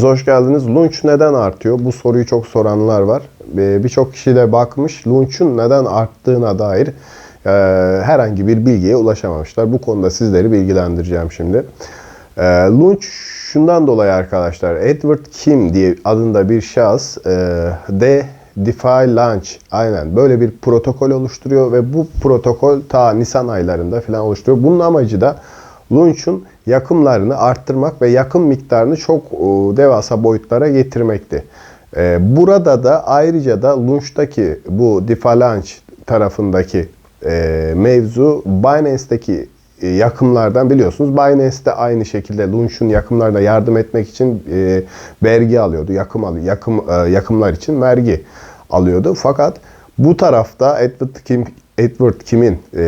Hoş geldiniz. Lunch neden artıyor? Bu soruyu çok soranlar var. Ee, Birçok kişi de bakmış. Lunch'un neden arttığına dair e, herhangi bir bilgiye ulaşamamışlar. Bu konuda sizleri bilgilendireceğim şimdi. E, lunch şundan dolayı arkadaşlar. Edward Kim diye adında bir şahıs e, de DeFi Launch aynen böyle bir protokol oluşturuyor ve bu protokol ta Nisan aylarında falan oluşturuyor. Bunun amacı da Launch'un yakımlarını arttırmak ve yakım miktarını çok e, devasa boyutlara getirmekti. E, Burada da ayrıca da Launch'taki bu DeFi Launch tarafındaki e, mevzu Binance'deki yakımlardan biliyorsunuz. Binance de aynı şekilde Launch'un yakımlarına yardım etmek için vergi alıyordu. Yakım alıyor. Yakım yakımlar için vergi alıyordu. Fakat bu tarafta Edward Kim Edward Kim'in e,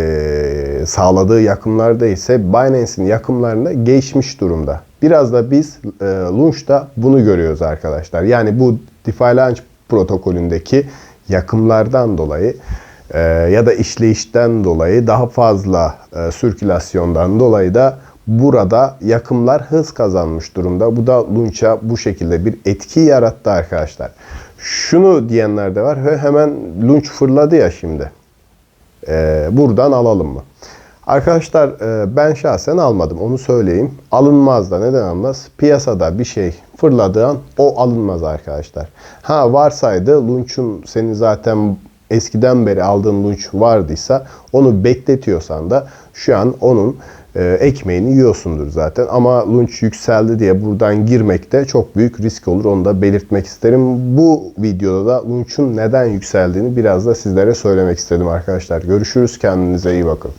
sağladığı yakımlarda ise Binance'in yakımlarına geçmiş durumda. Biraz da biz e, Launch'ta bunu görüyoruz arkadaşlar. Yani bu DeFi Launch protokolündeki yakımlardan dolayı e, ya da işleyişten dolayı daha fazla e, sirkülasyondan dolayı da burada yakımlar hız kazanmış durumda. Bu da Launch'a bu şekilde bir etki yarattı arkadaşlar. Şunu diyenler de var. "He, Hemen Launch fırladı ya şimdi. Ee, buradan alalım mı? Arkadaşlar e, ben şahsen almadım onu söyleyeyim. Alınmaz da neden alınmaz? Piyasada bir şey fırladığı an o alınmaz arkadaşlar. Ha varsaydı Lunch'un senin zaten eskiden beri aldığın Lunch vardıysa onu bekletiyorsan da şu an onun e, ekmeğini yiyorsundur zaten. Ama Lunch yükseldi diye buradan girmek de çok büyük risk olur. Onu da belirtmek isterim. Bu videoda da Lunch'un neden yükseldiğini biraz da sizlere söylemek istedim arkadaşlar. Görüşürüz. Kendinize iyi bakın.